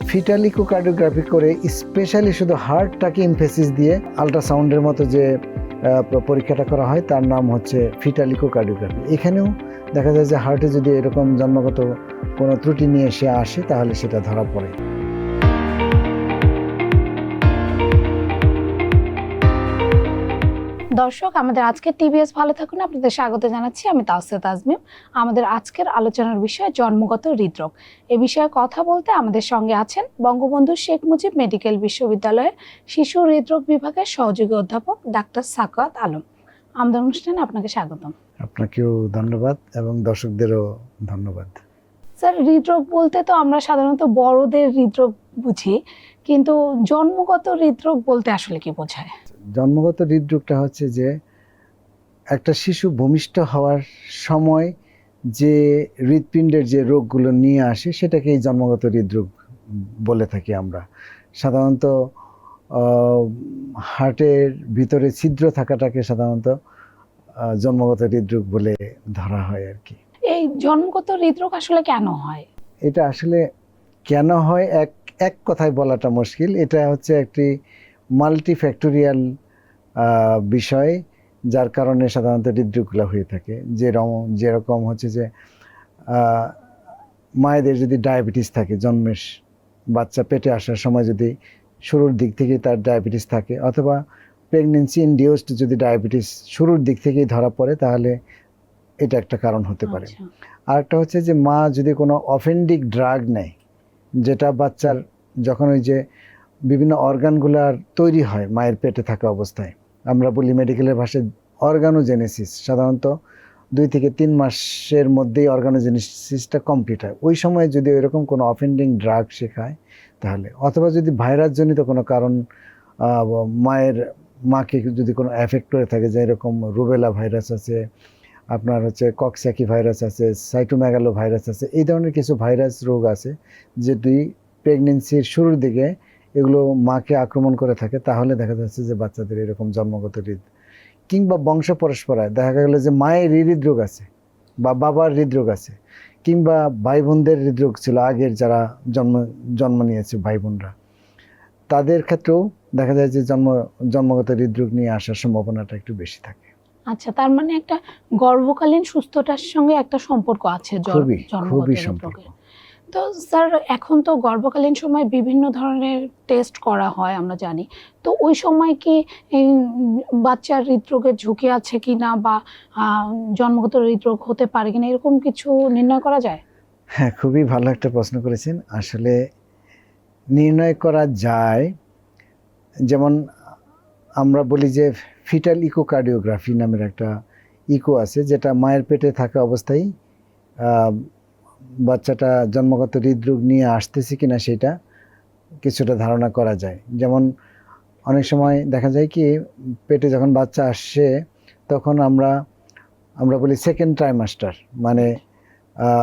Fetal echocardiography করে specially শুধু হার্টটাকে emphasis দিয়ে আল্ট্রাসাউন্ডের মতো যে পরীক্ষাটা করা হয়, তার নাম হচ্ছে ফিটাল ইকোকার্ডিওগ্রাফি এখানেও দেখা যায় যে হার্টে যদি এরকম জন্মগত কোনো ত্রুটি নিয়ে সে আসে, তাহলে সেটা ধরা পড়ে। দর্শক আমাদের আজকের টিভিএস ভালো থাকুন। আপনাদের স্বাগত জানাচ্ছি আমি তাওসিয়া তাজমিম আমাদের আজকের আলোচনার বিষয় জন্মগত হৃদরোগ। এ বিষয়ে কথা বলতে আমাদের সঙ্গে আছেন বঙ্গবন্ধু শেখ মুজিব মেডিকেল বিশ্ববিদ্যালয়ের শিশু হৃদরোগ বিভাগের সহযোগী অধ্যাপক ডাক্তার সাকাত আলম। আমাদের অনুষ্ঠানে আপনাকে স্বাগতম। আপনাকেও ধন্যবাদ এবং দর্শকদেরও ধন্যবাদ। স্যার হৃদরোগ বলতে তো আমরা সাধারণত বড়দের হৃদরোগ বুঝি কিন্তু জন্মগত হৃদরোগ বলতে আসলে কি বোঝায়? জন্মগত হৃদরোগটা হচ্ছে যে একটা শিশু ভূমিষ্ঠ হওয়ার সময় যে হৃৎপিণ্ডের যে রোগগুলো নিয়ে আসে সেটাকেই জন্মগত হৃদরোগ বলে থাকি আমরা। সাধারণত হার্টের ভিতরে ছিদ্র থাকাটাকে সাধারণত জন্মগত হৃদরোগ বলে ধরা হয় আর কি। এই জন্মগত হৃদরোগ আসলে কেন হয়? এটা আসলে কেন হয়? এক এক কথায় বলাটা মুশকিল। এটা হচ্ছে একটি মাল্টিফ্যাক্টোরিয়াল বিষয় যার কারণে সাধারণত হৃদরোগগুলো হয়ে থাকে যেরকম যেরকম হচ্ছে যে মায়েদের যদি ডায়াবেটিস থাকে জন্মের বাচ্চা পেটে আসার সময় যদি শুরুর দিক থেকে তার ডায়াবেটিস থাকে অথবা প্রেগনেন্সি ইনডিউসড যদি ডায়াবেটিস শুরুর দিক থেকেই ধরা পড়ে তাহলে এটা একটা কারণ হতে পারে আচ্ছা। আরেকটা হচ্ছে যে মা যদি কোনো অফেন্ডিক ড্রাগ নেয় যেটা বাচ্চার যখন ওই যে বিভিন্ন অর্গানগুলার তৈরি হয় মায়ের পেটে থাকা অবস্থায়। আমরা বলি মেডিকেলের ভাষায় অর্গানোজেনেসিস। সাধারণত দুই থেকে তিন মাসের মধ্যেই অর্গানোজেনেসিসটা কমপ্লিট হয়। ওই সময়ে যদি এরকম কোনো অফেন্ডিং ড্রাগ শেখায়, তাহলে অথবা যদি ভাইরাসজনিত কোনো কারণ মায়ের মাকে যদি কোনো এফেক্ট করে থাকে, যে এরকম রুবেলা ভাইরাস আছে, আপনার হচ্ছে কক্সাকি ভাইরাস আছে সাইটোম্যাগালো ভাইরাস আছে, এই ধরনের কিছু ভাইরাস রোগ আছে, যেটি প্রেগনেন্সির শুরুর দিকে এগুলো মাকে আক্রমণ করে থাকে তাহলে দেখা যাচ্ছে যে বাচ্চাদের এরকম জন্মগত হৃদ। কিংবা বংশ পরস্পরায় দেখা গেল যে মায়ের হৃদরোগ আছে বা বাবার হৃদরোগ আছে কিংবা ভাই বোনদের হৃদরোগ ছিল আগের যারা জন্ম জন্ম নিয়েছে ভাই বোনরা তাদের ক্ষেত্রেও দেখা যায় যে জন্ম জন্মগত হৃদরোগ নিয়ে আসার সম্ভাবনাটা একটু বেশি থাকে। আচ্ছা তার মানে একটা গর্ভকালীন সুস্থতার সঙ্গে একটা সম্পর্ক আছে খুবই খুবই সম্পর্ক। তো স্যার, এখন তো গর্ভকালীন সময় বিভিন্ন ধরনের টেস্ট করা হয়, আমরা জানি। তো ওই সময় কি বাচ্চার হৃদরোগের ঝুঁকি আছে কি না বা জন্মগত হৃদরোগ হতে পারে কিনা এরকম কিছু নির্ণয় করা যায়? হ্যাঁ খুবই ভালো একটা প্রশ্ন করেছেন। আসলে নির্ণয় করা যায়। যেমন আমরা বলি যে ফিটাল ইকোকার্ডিওগ্রাফি নামের একটা ইকো আছে, যেটা মায়ের পেটে থাকা অবস্থায় বাচ্চাটা জন্মগত হৃদরোগ নিয়ে আসতেছে কিনা সেটা কিছুটা ধারণা করা যায়। যেমন অনেক সময় দেখা যায় কি, পেটে যখন বাচ্চা আসছে তখন আমরা আমরা বলি সেকেন্ড ট্রাইমাস্টার মানে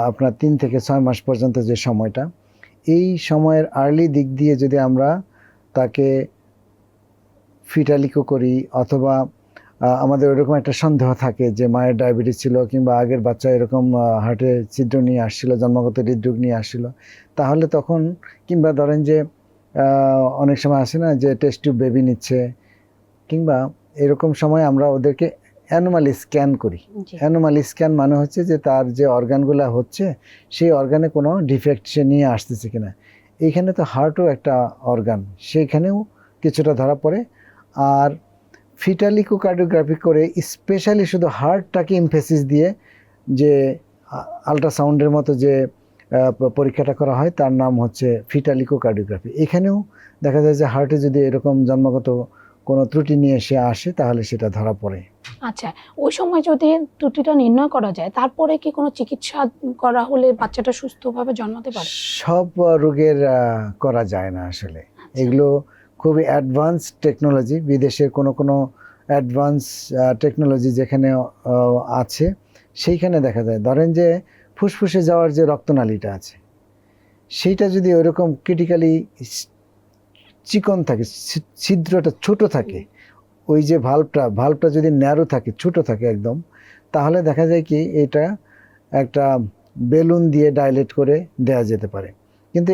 আপনার তিন থেকে ছয় মাস পর্যন্ত যে সময়টা, এই সময়ের আর্লি দিক দিয়ে যদি আমরা তাকে ফিটালিকো করি অথবা আমাদের ওরকম একটা সন্দেহ থাকে যে মায়ের ডায়াবেটিস ছিল কিংবা আগের বাচ্চা এরকম হার্টে ছিদ্র নিয়ে আসছিল জন্মগত হৃদরোগ নিয়ে আসছিল। তাহলে তখন কিংবা ধরেন যে অনেক সময় আসে না যে টেস্ট টিউব বেবি নিচ্ছে কিংবা এরকম সময় আমরা ওদেরকে অ্যানোমালি স্ক্যান করি। অ্যানোমালি স্ক্যান মানে হচ্ছে যে তার যে অর্গানগুলো হচ্ছে সেই অর্গানে কোনো ডিফেক্ট সে নিয়ে আসতেছে কিনা। এইখানে তো হার্টও একটা অর্গান সেইখানেও কিছুটা ধরা পড়ে। আর ফিটালিকোকার্ডিওগ্রাফি করে স্পেশালি শুধু হার্টটাকে ইমফেসিস দিয়ে যে আল্ট্রাসাউন্ডের মতো যে পরীক্ষাটা করা হয় তার নাম হচ্ছে ফিটালিকোকার্ডিওগ্রাফি। এখানেও দেখা যায় যে হার্টে যদি এরকম জন্মগত কোনো ত্রুটি নিয়ে সে আসে তাহলে সেটা ধরা পড়ে। আচ্ছা ওই সময় যদি ত্রুটিটা নির্ণয় করা যায় তারপরে কি কোনো চিকিৎসা করা হলে বাচ্চাটা সুস্থভাবে জন্মাতে পারে? সব রোগের করা যায় না আসলে। এগুলো খুবই অ্যাডভান্স টেকনোলজি বিদেশের কোনো কোনো অ্যাডভান্স টেকনোলজি যেখানে আছে, সেইখানে দেখা যায়। ধরেন যে ফুসফুসে যাওয়ার যে রক্তনালীটা আছে, সেইটা যদি ওইরকম ক্রিটিক্যালি চিকন থাকে ছিদ্রটা ছোট থাকে, ওই যে ভাল্বটা ভাল্বটা যদি ন্যারো থাকে, ছোট থাকে একদম, তাহলে দেখা যায় কি এটা একটা বেলুন দিয়ে ডাইলেট করে দেয়া যেতে পারে। কিন্তু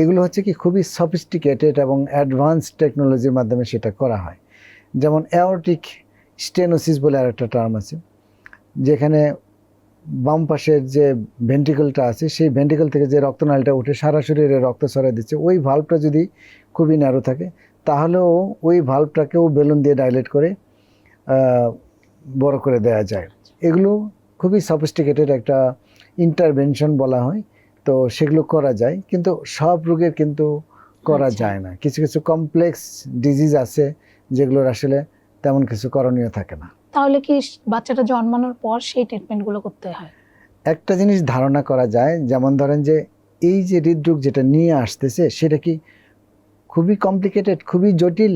এগুলো হচ্ছে কি খুবই সফিস্টিকেটেড এবং অ্যাডভান্স টেকনোলজির মাধ্যমে সেটা করা হয়। যেমন অ্যাওরটিক স্টেনোসিস বলে আরেকটা টার্ম আছে, যেখানে বাম পাশের যে ভেন্ট্রিকলটা আছে, সেই ভেন্ট্রিকল থেকে যে রক্তনালীটা উঠে সারা শরীরে রক্ত ছড়াই দিচ্ছে, ওই ভাল্বটা যদি খুবই ন্যারো থাকে, তাহলেও ওই ভাল্বটাকেও বেলুন দিয়ে ডাইলেট করে বড় করে দেওয়া যায়। এগুলো খুবই সফিস্টিকেটেড একটা ইন্টারভেনশন বলা হয়। তো সেগুলো করা যায় কিন্তু সব রোগের কিন্তু করা আচ্ছা। যায় না। কিছু কিছু কমপ্লেক্স ডিজিজ আছে যেগুলোর আসলে তেমন কিছু করণীয় থাকে না। তাহলে কি বাচ্চাটা জন্মানোর পর সেই ট্রিটমেন্টগুলো করতে হয়? একটা জিনিস ধারণা করা যায় যেমন ধরেন যে এই যে হৃদরোগ যেটা নিয়ে আসতেছে সেটা কি খুবই কমপ্লিকেটেড খুবই জটিল?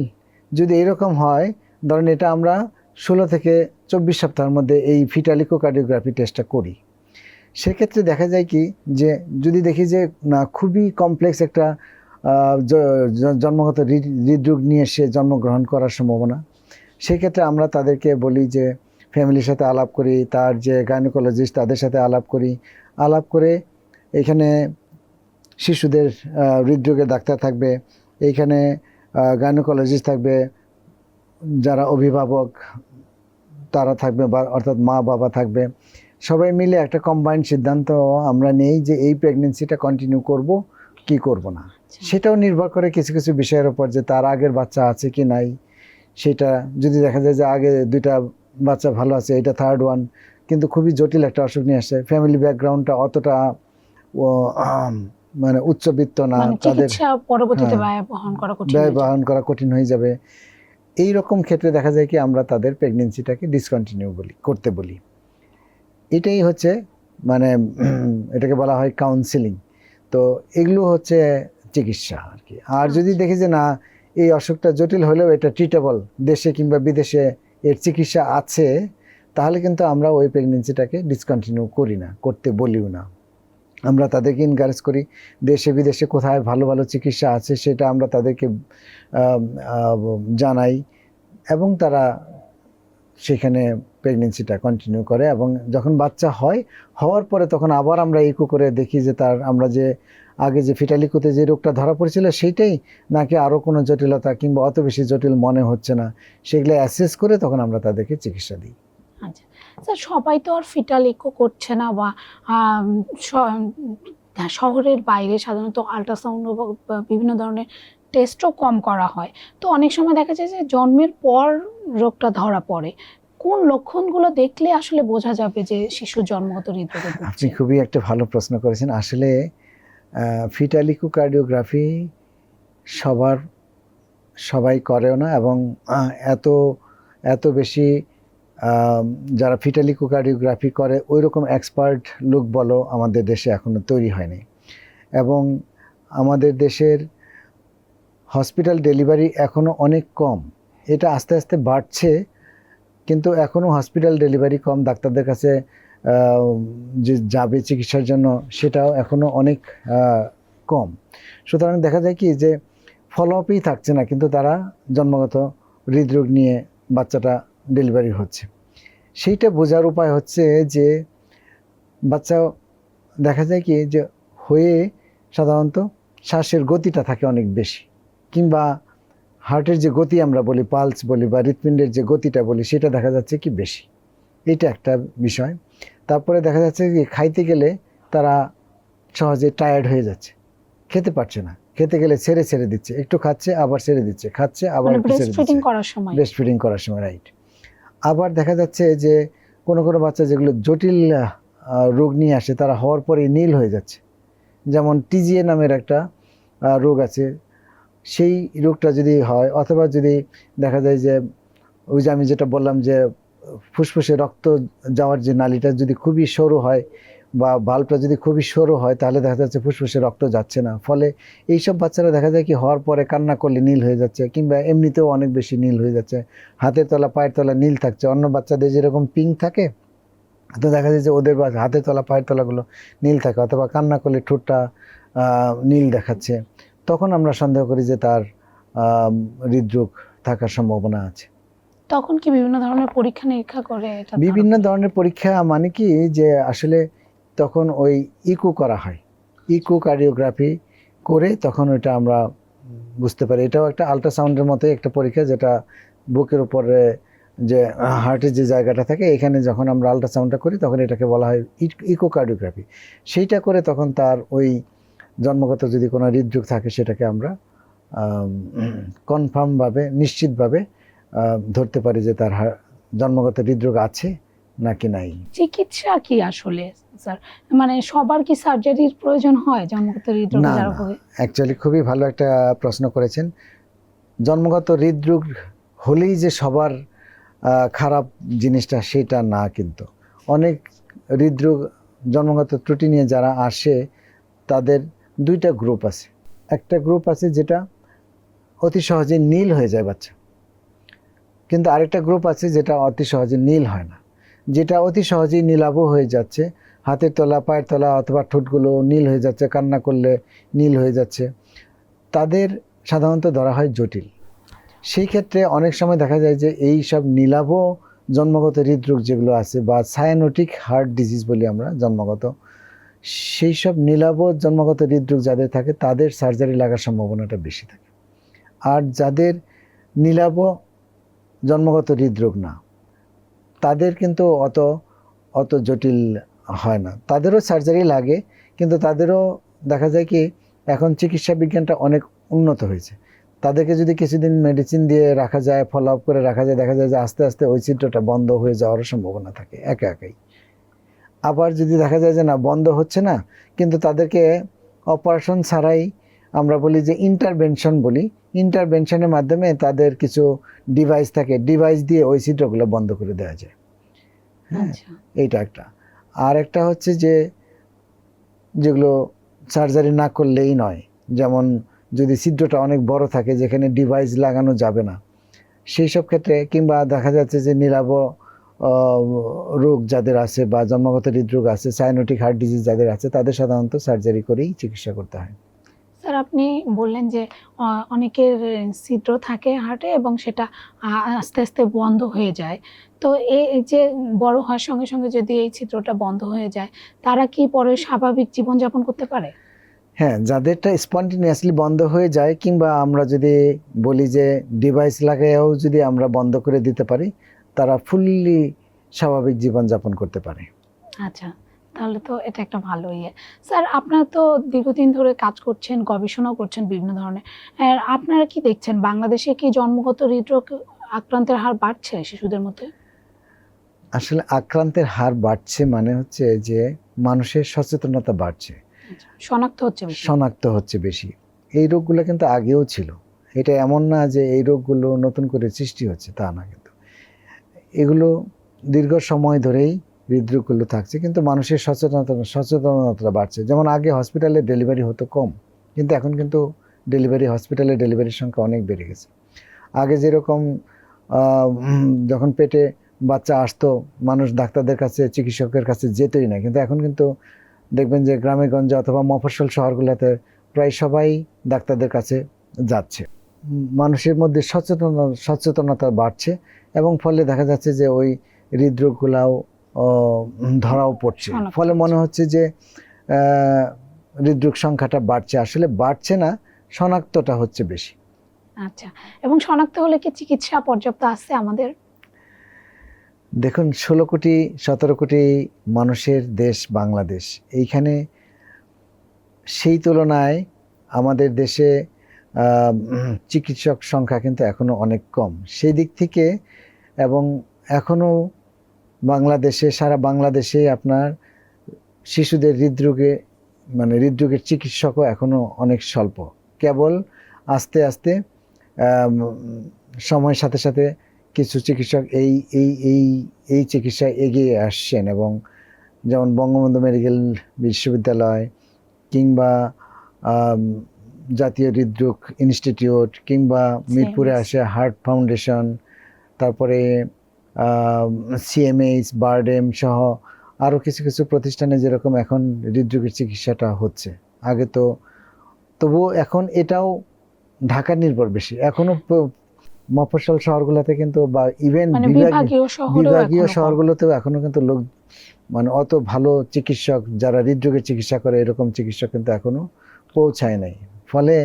যদি এরকম হয় ধরেন এটা আমরা ষোলো থেকে চব্বিশ সপ্তাহের মধ্যে এই ফিটালিকোকার্ডিওগ্রাফি টেস্টটা করি। সেক্ষেত্রে দেখা যায় কি যে যদি দেখি যে, না, খুবই কমপ্লেক্স একটা জন্মগত হৃদরোগ নিয়ে সে জন্মগ্রহণ করার সম্ভাবনা। সেক্ষেত্রে আমরা তাদেরকে বলি যে ফ্যামিলির সাথে আলাপ করি, তার যে গাইনোকোলজিস্ট তাদের সাথে আলাপ করি। আলাপ করে এখানে শিশুদের হৃদরোগের ডাক্তার থাকবে এইখানে গাইনোকোলজিস্ট থাকবে, যারা অভিভাবক তারা থাকবে বা, অর্থাৎ মা বাবা থাকবে। সবাই মিলে একটা কম্বাইন্ড সিদ্ধান্ত আমরা নেই যে এই প্রেগনেন্সিটা কন্টিনিউ করব কি করব না। সেটাও নির্ভর করে কিছু কিছু বিষয়ের উপর যে তার আগের বাচ্চা আছে কি নাই। সেটা যদি দেখা যায় যে আগে দুইটা বাচ্চা ভালো আছে এটা থার্ড ওয়ান কিন্তু খুবই জটিল একটা অসুখ নিয়ে আসছে ফ্যামিলি ব্যাকগ্রাউন্ডটা অতটা মানে উচ্চবিত্ত না মানে তাদের পরবর্তীতে হ্যাঁ। ব্যয় বহন করা কঠিন হয়ে বহন করা কঠিন হয়ে যাবে। এই রকম ক্ষেত্রে দেখা যায় কি আমরা তাদের প্রেগনেন্সিটাকে ডিসকন্টিনিউ বলি করতে বলি। এটাই হচ্ছে মানে এটাকে বলা হয় কাউন্সিলিং তো এগুলো হচ্ছে চিকিৎসা আর কি। আর যদি আচ্ছা। দেখি যে না এই অসুখটা জটিল হলেও এটা ট্রিটেবল দেশে কিংবা বিদেশে এর চিকিৎসা আছে তাহলে কিন্তু আমরা ওই প্রেগনেন্সিটাকে ডিসকন্টিনিউ করি না করতে বলিও না। আমরা তাদেরকে এনকারেজ করি দেশে বিদেশে কোথায় ভালো ভালো চিকিৎসা আছে সেটা আমরা তাদেরকে জানাই এবং তারা সেখানে প্রেগনেন্সিটা কন্টিনিউ করে এবং যখন বাচ্চা হয় হওয়ার পরে তখন আবার আমরা ইকো করে দেখি যে তার আমরা যে আগে যে ফিটালিকুতে যে রোগটা ধরা পড়েছিল সেইটাই নাকি আরও কোনো জটিলতা কিংবা অত বেশি জটিল মনে হচ্ছে না। সেগুলো অ্যাসেস করে তখন আমরা তাদেরকে চিকিৎসা দিই। আচ্ছা। স্যার সবাই তো আর ফিটাল ইকো করছে না বা হ্যাঁ, শহরের বাইরে সাধারণত আল্ট্রাসাউন্ড বিভিন্ন ধরনের টেস্টও কম করা হয়। তো অনেক সময় দেখা যায় যে জন্মের পর রোগটা ধরা পড়ে। কোন লক্ষণগুলো দেখলে আসলে বোঝা যাবে যে শিশু জন্মগত হৃদরোগে আপনি খুবই একটা ভালো প্রশ্ন করেছেন। আসলে ফিটালিকোকার্ডিওগ্রাফি সবার, সবাই করেও না এবং এত এত বেশি যারা ফিটালিকোকার্ডিওগ্রাফি করে ওই রকম এক্সপার্ট লোক বলো আমাদের দেশে এখনও তৈরি হয়নি। এবং আমাদের দেশের হসপিটাল ডেলিভারি এখনও অনেক কম। এটা আস্তে আস্তে বাড়ছে, কিন্তু এখনও হসপিটাল ডেলিভারি কম। ডাক্তারদের কাছে যে যাবে চিকিৎসার জন্য, সেটাও এখনও অনেক কম। সুতরাং দেখা যায় কি যে ফলো আপই থাকছে না, কিন্তু তারা জন্মগত হৃদরোগ নিয়ে বাচ্চাটা ডেলিভারি হচ্ছে। সেইটা বোঝার উপায় হচ্ছে যে বাচ্চা দেখা যায় কি যে, হয়ে সাধারণত শ্বাসের গতিটা থাকে অনেক বেশি। কিংবা হার্টের যে গতি আমরা বলি পালস বলি বা হৃৎপিণ্ডের যে গতিটা বলি সেটা দেখা যাচ্ছে কি বেশি। এটা একটা বিষয়। তারপরে দেখা যাচ্ছে যে খাইতে গেলে তারা সহজে টায়ার্ড হয়ে যাচ্ছে। খেতে পারছে না। খেতে গেলে ছেড়ে ছেড়ে দিচ্ছে। একটু খাচ্ছে আবার ছেড়ে দিচ্ছে। খাচ্ছে আবার ব্রেস্ট ছেড়ে ফিডিং দিচ্ছে। করার সময়। ব্রেস্ট ফিডিং করার সময় রাইট আবার দেখা যাচ্ছে যে কোনো কোনো বাচ্চা যেগুলো জটিল রোগ নিয়ে আসে তারা হওয়ার পরে নীল হয়ে যাচ্ছে। যেমন টিজিএ নামের একটা রোগ আছে। সেই রোগটা যদি হয়, অথবা যদি দেখা যায় যে ওই যে আমি যেটা বললাম যে ফুসফুসে রক্ত যাওয়ার যে নালীটা যদি খুবই সরু হয় বা বাল্বটা যদি খুবই সরু হয়, তাহলে দেখা যাচ্ছে ফুসফুসে রক্ত যাচ্ছে না। ফলে এইসব বাচ্চারা দেখা যায় কি হওয়ার পরে কান্না করলে নীল হয়ে যাচ্ছে, কিংবা এমনিতেও অনেক বেশি নীল হয়ে যাচ্ছে। হাতের তলা, পায়ের তলা নীল থাকছে। অন্য বাচ্চাদের যেরকম পিঙ্ক থাকে, তো দেখা যায় যে ওদের বা- হাতের তলা, পায়ের তলাগুলো নীল থাকে, অথবা কান্না করলে ঠোঁটটা নীল দেখাচ্ছে। তখন আমরা সন্দেহ করি যে তার হৃদরোগ থাকার সম্ভাবনা আছে। তখন কি বিভিন্ন ধরনের পরীক্ষা নিরীক্ষা করে বিভিন্ন ধরনের পরীক্ষা মানে কি যে আসলে তখন ওই ইকো করা হয়। ইকো কার্ডিওগ্রাফি করে তখন ওইটা আমরা বুঝতে পারি। এটাও একটা আল্ট্রাসাউন্ডের মতোই একটা পরীক্ষা যেটা বুকের উপরে যে হার্টের যে জায়গাটা থাকে এখানে যখন আমরা আল্ট্রাসাউন্ডটা করি তখন এটাকে বলা হয় ইকোকার্ডিওগ্রাফি সেইটা করে তখন তার ওই জন্মগত যদি কোনো হৃদরোগ থাকে সেটাকে আমরা কনফার্মভাবে নিশ্চিতভাবে ধরতে পারি যে তার জন্মগত হৃদরোগ আছে নাকি নাই। চিকিৎসা কি আসলে স্যার? মানে সবার কি সার্জারির প্রয়োজন হয় জন্মগত হৃদরোগে যারা না। অ্যাকচুয়ালি খুবই ভালো একটা প্রশ্ন করেছেন। জন্মগত হৃদরোগ হলেই যে সবার খারাপ জিনিসটা সেটা না কিন্তু। অনেক হৃদরোগ জন্মগত ত্রুটি নিয়ে যারা আসে তাদের দুইটা গ্রুপ আছে। একটা গ্রুপ আছে যেটা অতি সহজে নীল হয়ে যায় বাচ্চা। কিন্তু আরেকটা গ্রুপ আছে যেটা অতি সহজে নীল হয় না। যেটা অতি সহজেই নীলাভ হয়ে যাচ্ছে। হাতের তলা, পায়ের তলা অথবা ঠোঁটগুলো নীল হয়ে যাচ্ছে, কান্না করলে নীল হয়ে যাচ্ছে। তাদের সাধারণত ধরা হয় জটিল। সেই ক্ষেত্রে অনেক সময় দেখা যায় যে এই সব নীলাভ জন্মগত হৃদরোগ যেগুলো আছে বা সায়ানোটিক হার্ট ডিজিজ বলি আমরা জন্মগত সেই সব নীলাভ জন্মগত হৃদরোগ যাদের থাকে, তাদের সার্জারি লাগার সম্ভাবনাটা বেশি থাকে। আর যাদের নীলাভ জন্মগত হৃদরোগ না, তাদের কিন্তু অত অত জটিল হয় না। তাদেরও সার্জারি লাগে, কিন্তু তাদেরও দেখা যায় কি, এখন চিকিৎসা বিজ্ঞানটা অনেক উন্নত হয়েছে। তাদেরকে যদি কিছুদিন মেডিসিন দিয়ে রাখা যায় ফলো আপ করে রাখা যায়, দেখা যায় যে আস্তে আস্তে ওই চিত্রটা বন্ধ হয়ে যাওয়ারও সম্ভাবনা থাকে, একা একাই। আবার যদি দেখা যায় যে না বন্ধ হচ্ছে না কিন্তু তাদেরকে অপারেশন ছাড়াই আমরা বলি যে ইন্টারভেনশন বলি। ইন্টারভেনশনের মাধ্যমে তাদের কিছু ডিভাইস থাকে। ডিভাইস দিয়ে ওই চিত্রগুলো বন্ধ করে দেওয়া যায়। হ্যাঁ আচ্ছা। এইটা একটা। আর একটা হচ্ছে যে যেগুলো সার্জারি না করলেই নয়। যেমন যদি ছিদ্রটা অনেক বড় থাকে যেখানে ডিভাইস লাগানো যাবে না সেই সব ক্ষেত্রে কিংবা দেখা যাচ্ছে যে নীলাভ রোগ যাদের আছে বা জন্মগত হৃদরোগ আছে সাইনোটিক হার্ট ডিজিজ যাদের আছে তাদের সাধারণত সার্জারি করেই চিকিৎসা করতে হয়। স্যার আপনি বললেন যে অনেকের ছিদ্র থাকে হার্টে এবং সেটা আস্তে আস্তে বন্ধ হয়ে যায়। তো এই যে বড় হওয়ার সঙ্গে সঙ্গে যদি এই ছিদ্রটা বন্ধ হয়ে যায় তারা কি পরে স্বাভাবিক জীবনযাপন করতে পারে? হ্যাঁ যাদেরটা স্পন্টিনিয়াসলি বন্ধ হয়ে যায় কিংবা আমরা যদি বলি যে ডিভাইস লাগাইয়াও যদি আমরা বন্ধ করে দিতে পারি তারা ফুললি স্বাভাবিক জীবনযাপন করতে পারে। আচ্ছা তাহলে তো এটা একটা ভালো ইয়ে। স্যার আপনারা তো দীর্ঘদিন ধরে কাজ করছেন গবেষণাও করছেন বিভিন্ন ধরনের। আপনারা কি দেখছেন বাংলাদেশে কি জন্মগত হৃদরোগ আক্রান্তের হার বাড়ছে শিশুদের মধ্যে? আসলে আক্রান্তের হার বাড়ছে মানে হচ্ছে যে মানুষের সচেতনতা বাড়ছে। আচ্ছা, শনাক্ত হচ্ছে শনাক্ত হচ্ছে বেশি। এই রোগগুলো কিন্তু আগেও ছিল। এটা এমন না যে এই রোগগুলো নতুন করে সৃষ্টি হচ্ছে তা না কিন্তু। এগুলো দীর্ঘ সময় ধরেই হৃদরোগগুলো থাকছে, কিন্তু মানুষের সচেতনতা সচেতনতা বাড়ছে। যেমন আগে হসপিটালে ডেলিভারি হতো কম, কিন্তু এখন কিন্তু ডেলিভারি হসপিটালে ডেলিভারির সংখ্যা অনেক বেড়ে গেছে। আগে যেরকম যখন পেটে বাচ্চা আসতো, মানুষ ডাক্তারদের কাছে, চিকিৎসকের কাছে যেতই না, কিন্তু এখন কিন্তু দেখবেন যে গ্রামে, গঞ্জে অথবা মফস্বল শহরগুলোতে প্রায় সবাই ডাক্তারদের কাছে যাচ্ছে। মানুষের মধ্যে সচেতন সচেতনতা বাড়ছে এবং ফলে দেখা যাচ্ছে যে ওই হৃদরোগগুলাও ধরাও পড়ছে। ফলে মনে হচ্ছে। যে হৃদরোগ সংখ্যাটা বাড়ছে। আসলে বাড়ছে না শনাক্তটা হচ্ছে বেশি। আচ্ছা এবং শনাক্ত হলে কি চিকিৎসা পর্যাপ্ত আছে আমাদের? দেখুন ষোলো কোটি সতেরো কোটি মানুষের দেশ বাংলাদেশ। এইখানে সেই তুলনায় আমাদের দেশে চিকিৎসক সংখ্যা কিন্তু এখনও অনেক কম। সেই দিক থেকে এবং এখনও বাংলাদেশে, সারা বাংলাদেশে আপনার শিশুদের হৃদরোগে মানে হৃদরোগের চিকিৎসকও এখনও অনেক স্বল্প। কেবল আস্তে আস্তে সময়ের সাথে সাথে কিছু চিকিৎসক এই এই এই এই চিকিৎসায় এগিয়ে আসছেন এবং যেমন বঙ্গবন্ধু মেডিকেল বিশ্ববিদ্যালয় কিংবা জাতীয় হৃদরোগ ইনস্টিটিউট কিংবা মিরপুরে আসে হার্ট ফাউন্ডেশন তারপরে সিএমএইচ বারডেম সহ আরও কিছু কিছু প্রতিষ্ঠানে যেরকম এখন হৃদরোগের চিকিৎসাটা হচ্ছে। আগে তো তবুও এখন এটাও ঢাকা নির্ভর বেশি। এখনও মফস্বল শহরগুলোতে কিন্তু বা ইভেন মানে বিভাগীয়। শহরগুলোতেও এখনও কিন্তু লোক মানে অত ভালো চিকিৎসক যারা হৃদরোগের চিকিৎসা করে এরকম চিকিৎসক কিন্তু এখনও পৌঁছায় নাই। ফলে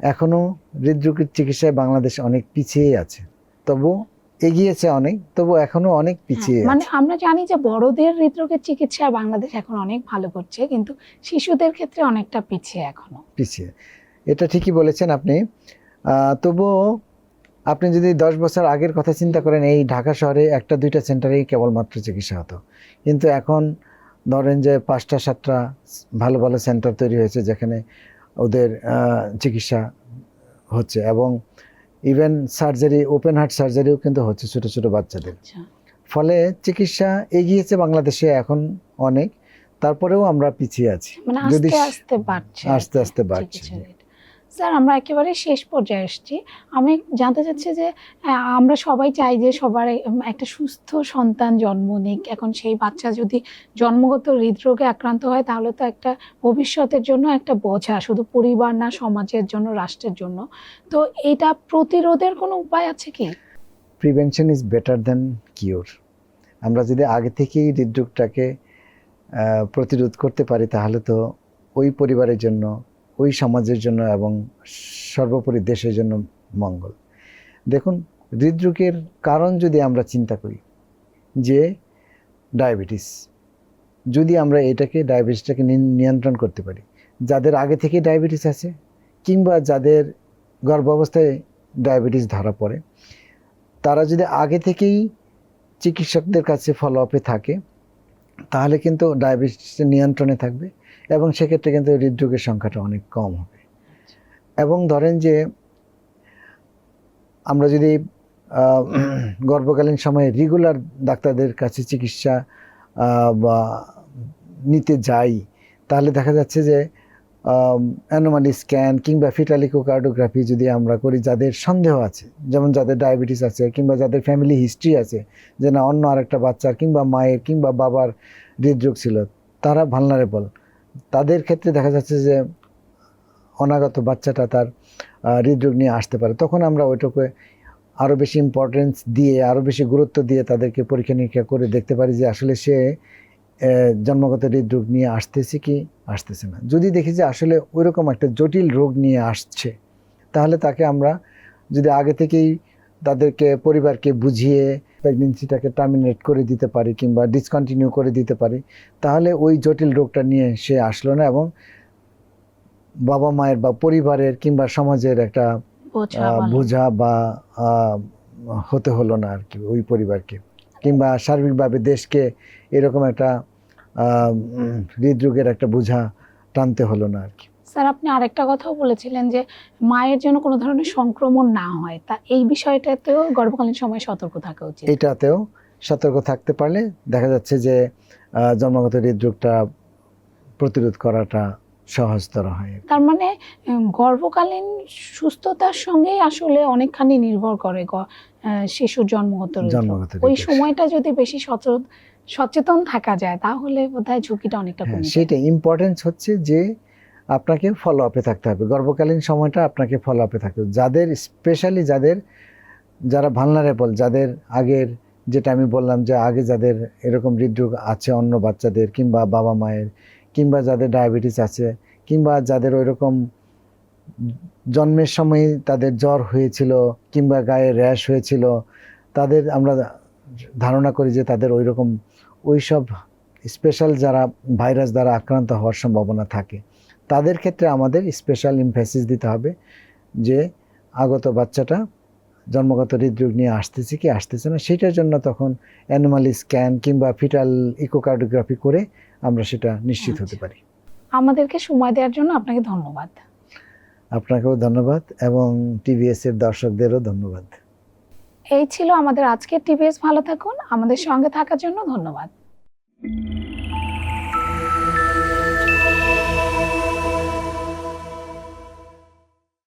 এখনও হৃদরোগের চিকিৎসায় বাংলাদেশ অনেক পিছিয়ে আছে। তবু এগিয়েছে অনেক তবু এখনও অনেক পিছিয়ে হ্যাঁ, মানে আমরা জানি যে বড়দের হৃদরোগের চিকিৎসা বাংলাদেশ এখন অনেক ভালো করছে কিন্তু শিশুদের ক্ষেত্রে অনেকটা পিছিয়ে এখনও পিছিয়ে। এটা ঠিকই বলেছেন আপনি। আহ, তবুও আপনি যদি দশ বছর আগের কথা চিন্তা করেন এই ঢাকা শহরে একটা দুইটা সেন্টারেই কেবলমাত্র চিকিৎসা হতো। কিন্তু এখন ধরেন যে পাঁচটা সাতটা ভালো ভালো সেন্টার তৈরি হয়েছে যেখানে ওদের চিকিৎসা হচ্ছে এবং ইভেন সার্জারি ওপেন হার্ট সার্জারিও কিন্তু হচ্ছে ছোট ছোট বাচ্চাদের। আচ্ছা। ফলে চিকিৎসা এগিয়েছে বাংলাদেশে এখন অনেক তারপরেও আমরা পিছিয়ে আছি। মানে যদি আস্তে আস্তে বাড়ছে। স্যার, আমরা একেবারে শেষ পর্যায়ে এসেছি আমি জানতে চাচ্ছি যে আমরা সবাই চাই যে সবার একটা সুস্থ সন্তান জন্ম নিক। এখন সেই বাচ্চা যদি জন্মগত হৃদরোগে আক্রান্ত হয়, তাহলে তো একটা ভবিষ্যতের জন্য একটা বোঝা, শুধু পরিবার না, সমাজের জন্য, রাষ্ট্রের জন্য। তো এটা প্রতিরোধের কোনো উপায় আছে কি? Prevention is better than cure আমরা যদি আগে থেকেই হৃদরোগটাকে প্রতিরোধ করতে পারি, তাহলে তো ওই পরিবারের জন্য ওই সমাজের জন্য এবং সর্বোপরি দেশের জন্য মঙ্গল। দেখুন, হৃদরোগের কারণ যদি আমরা চিন্তা করি যে ডায়াবেটিস, যদি আমরা এটাকে, ডায়াবেটিসটাকে নিয়ন্ত্রণ করতে পারি, যাদের আগে থেকে ডায়াবেটিস আছে কিংবা যাদের গর্ভাবস্থায় ডায়াবেটিস ধরা পড়ে, তারা যদি আগে থেকেই চিকিৎসকদের কাছে ফলো আপে থাকে, তাহলে কিন্তু ডায়াবেটিস নিয়ন্ত্রণে থাকবে। এবং সেক্ষেত্রে কিন্তু হৃদরোগের সংখ্যাটা অনেক কম হবে। এবং ধরেন যে, আমরা যদি গর্ভকালীন সময়ে রেগুলার ডাক্তারদের কাছে চিকিৎসা বা নিতে যাই, তাহলে দেখা যাচ্ছে যে অ্যানোমালি স্ক্যান কিংবা ফিটালিকোকার্ডোগ্রাফি যদি আমরা করি, যাদের সন্দেহ আছে, যেমন যাদের ডায়াবেটিস আছে কিংবা যাদের ফ্যামিলি হিস্ট্রি আছে, যে না অন্য আরেকটা বাচ্চার কিংবা মায়ের কিংবা বাবার হৃদরোগ ছিল, তারা ভালনারেবল। তাদের ক্ষেত্রে দেখা যাচ্ছে যে অনাগত বাচ্চাটা তার হৃদরোগ নিয়ে আসতে পারে। তখন আমরা ওইটাকে আরও বেশি ইম্পর্টেন্স দিয়ে আরও বেশি গুরুত্ব দিয়ে তাদেরকে পরীক্ষা নিরীক্ষা করে দেখতে পারি যে আসলে সে জন্মগত হৃদরোগ নিয়ে আসতেছে কি, আসতেছে না। যদি দেখি যে আসলে ওইরকম একটা জটিল রোগ নিয়ে আসছে, তাহলে তাকে আমরা যদি আগে থেকেই তাদেরকে, পরিবারকে বুঝিয়ে প্রেগনেন্সিটাকে টার্মিনেট করে দিতে পারি কিংবা ডিসকন্টিনিউ করে দিতে পারি তাহলে ওই জটিল রোগটা নিয়ে সে আসলো না এবং বাবা মায়ের বা পরিবারের কিংবা সমাজের একটা বোঝা বা হতে হলো না আর কি ওই পরিবারকে। কিংবা সার্বিকভাবে দেশকে এরকম একটা হৃদরোগের একটা বোঝা টানতে হলো না আর কি। স্যার আপনি আরেকটা কথাও বলেছিলেন যে মায়ের জন্য কোনো ধরনের সংক্রমণ না হয়। তা এই বিষয়টাতেও গর্ভকালীন সময় সতর্ক থাকা উচিত। এটাতেও সতর্ক থাকতে পারলে দেখা যাচ্ছে যে জন্মগত হৃদরোগটা প্রতিরোধ করাটা সহজতর হয়। তার মানে গর্ভকালীন সুস্থতার সঙ্গে আসলে অনেকখানি নির্ভর করে শিশুর জন্মগত জন্মগত ওই সময়টা যদি বেশি সচেতন থাকা যায় তাহলে বোধহয় ঝুঁকিটা অনেকটা হ্যাঁ কমে সেটা ইম্পর্টেন্স হচ্ছে যে আপনাকে ফলো আপে থাকতে হবে। গর্ভকালীন সময়টা আপনাকে ফলো আপে থাকতে হবে। যাদের স্পেশালি যাদের, যারা ভালনারেবল যাদের আগের, যেটা আমি বললাম যে আগে যাদের এরকম হৃদরোগ আছে অন্য বাচ্চাদের, কিংবা বাবা মায়ের, কিংবা যাদের ডায়াবেটিস আছে, কিংবা যাদের ওইরকম জন্মের সময় তাদের জ্বর হয়েছিল, কিংবা গায়ে র্যাশ হয়েছিল, তাদের আমরা ধারণা করি যে তাদের ওই ওইরকম, ওইসব স্পেশাল যারা ভাইরাস দ্বারা আক্রান্ত হওয়ার সম্ভাবনা থাকে। তাদের ক্ষেত্রে আমাদের স্পেশাল ইমফেসিস দিতে হবে যে আগত বাচ্চাটা জন্মগত হৃদরোগ নিয়ে আসতেছে কি আসতেছে না সেটার জন্য তখন অ্যানিমালি স্ক্যান কিংবা ফিটাল ইকোকার্ডিওগ্রাফি করে আমরা সেটা নিশ্চিত হতে আচ্ছা। পারি। আমাদেরকে সময় দেওয়ার জন্য আপনাকে ধন্যবাদ। আপনাকেও ধন্যবাদ এবং টিভিএস এর দর্শকদেরও ধন্যবাদ। এই ছিল আমাদের আজকের টিভিএস ভালো থাকুন। আমাদের সঙ্গে থাকার জন্য ধন্যবাদ।